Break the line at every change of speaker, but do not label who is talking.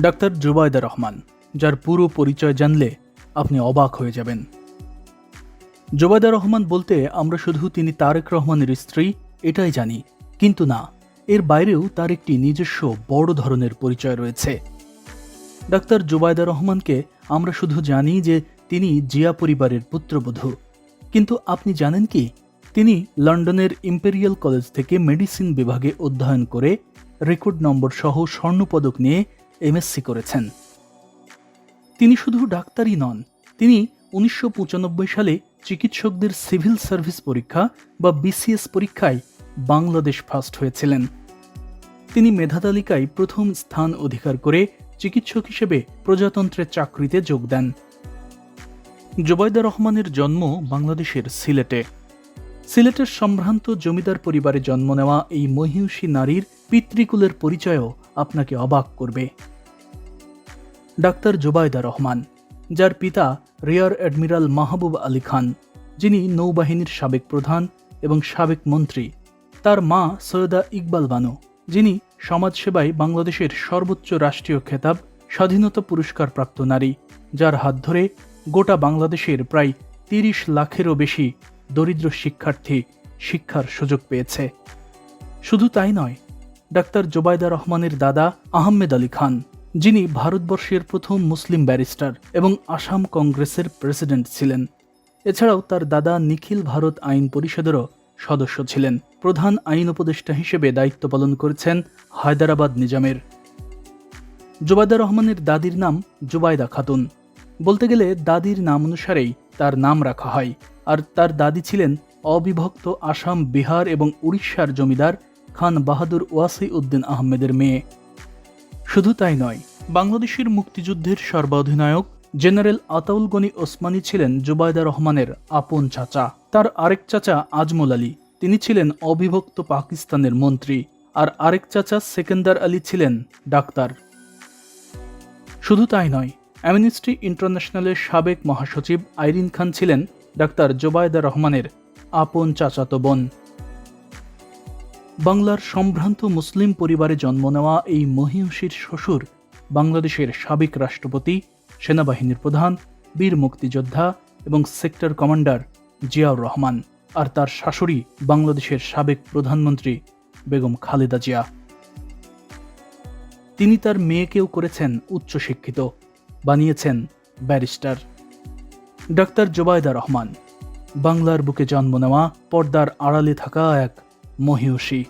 Doctor Zubaida Rahman, যার পুরো পরিচয় জানলে আপনি অবাক হয়ে যাবেন। জুবায়দা রহমান বলতে আমরা শুধু তিনি তারেক রহমানের স্ত্রী, এটাই জানি। কিন্তু না, এর বাইরেও তার একটি নিজস্ব বড় ধরনের পরিচয় রয়েছে। ডাক্তার জুবায়দা রহমানকে আমরা শুধু জানি যে তিনি জিয়া পরিবারের পুত্রবধূ। কিন্তু আপনি জানেন কি, তিনি লন্ডনের ইম্পেরিয়াল কলেজ থেকে মেডিসিন বিভাগে অধ্যয়ন করে রেকর্ড নম্বর সহ স্বর্ণপদক নিয়ে এমএসসি করেছেন। তিনি শুধু ডাক্তারই নন, তিনি উনিশশো পঁচানব্বই সালে চিকিৎসকদের সিভিল সার্ভিস পরীক্ষা বা বিসিএস পরীক্ষায় বাংলাদেশ ফার্স্ট হয়েছিলেন। তিনি মেধা তালিকায় প্রথম স্থান অধিকার করে চিকিৎসক হিসেবে প্রজাতন্ত্রের চাকরিতে যোগ দেন। জুবাইদা রহমানের জন্ম বাংলাদেশের সিলেটে। সিলেটের সম্ভ্রান্ত জমিদার পরিবারে জন্ম নেওয়া এই মহিষী নারীর পিতৃকুলের পরিচয়ও আপনাকে অবাক করবে। ডাক্তার জুবাইদা রহমান, যার পিতা রিয়ার অ্যাডমিরাল মাহবুব আলী খান, যিনি নৌবাহিনীর সাবেক প্রধান এবং সাবেক মন্ত্রী। তার মা সৈয়দা ইকবাল বানু, যিনি সমাজসেবায় বাংলাদেশের সর্বোচ্চ রাষ্ট্রীয় খেতাব, স্বাধীনতা পুরস্কার প্রাপ্ত নারী, যার হাত ধরে গোটা বাংলাদেশের প্রায় তিরিশ লাখেরও বেশি দরিদ্র শিক্ষার্থী শিক্ষার সুযোগ পেয়েছে। শুধু তাই নয়, ডাক্তার জোবায়দা রহমানের দাদা আহমেদ আলী খান যিনি ভারতবর্ষের প্রথম মুসলিম ব্যারিস্টার এবং আসাম কংগ্রেসের প্রেসিডেন্ট ছিলেন। এছাড়াও তার দাদা নিখিল ভারত আইন পরিষদেরও সদস্য ছিলেন। প্রধান আইন উপদেষ্টা হিসেবে দায়িত্ব পালন করেছেন হায়দ্রাবাদ নিজামের। জুবায়দা রহমানের দাদির নাম জুবায়দা খাতুন। বলতে গেলে দাদির নাম অনুসারেই তার নাম রাখা হয়। আর তার দাদি ছিলেন অবিভক্ত আসাম, বিহার এবং উড়িষ্যার জমিদার খান বাহাদুর ওয়াসি উদ্দিন আহমেদের মেয়ে। শুধু তাই নয়, বাংলাদেশের মুক্তিযুদ্ধের সর্বাধিনায়ক জেনারেল আতাউল গনি ওসমানী ছিলেন জুবায়দা রহমানের আপন চাচা। তার আরেক চাচা আজমল আলী, তিনি ছিলেন অবিভক্ত পাকিস্তানের মন্ত্রী আর আরেক চাচা সেকেন্দার আলী ছিলেন ডাক্তার। শুধু তাই নয় অ্যামনিস্ট্রি ইন্টারন্যাশনালের সাবেক মহাসচিব আইরিন খান ছিলেন ডাক্তার জোবায়দা রহমানের আপন চাচাতো বোন। বাংলার সম্ভ্রান্ত মুসলিম পরিবারে জন্ম নেওয়া এই মহিষীর শ্বশুর বাংলাদেশের সাবেক রাষ্ট্রপতি, সেনাবাহিনীর প্রধান, বীর মুক্তিযোদ্ধা এবং সেক্টর কমান্ডার জিয়াউর রহমান আর তার শাশুড়ি বাংলাদেশের সাবেক প্রধানমন্ত্রী বেগম খালেদা জিয়া। তিনি তার মেয়েকেও করেছেন উচ্চশিক্ষিত, বানিয়েছেন ব্যারিস্টার। ডাক্তার জোবায়দা রহমান, বাংলার বুকে জন্ম নেওয়া পর্দার আড়ালে থাকা এক মহিষী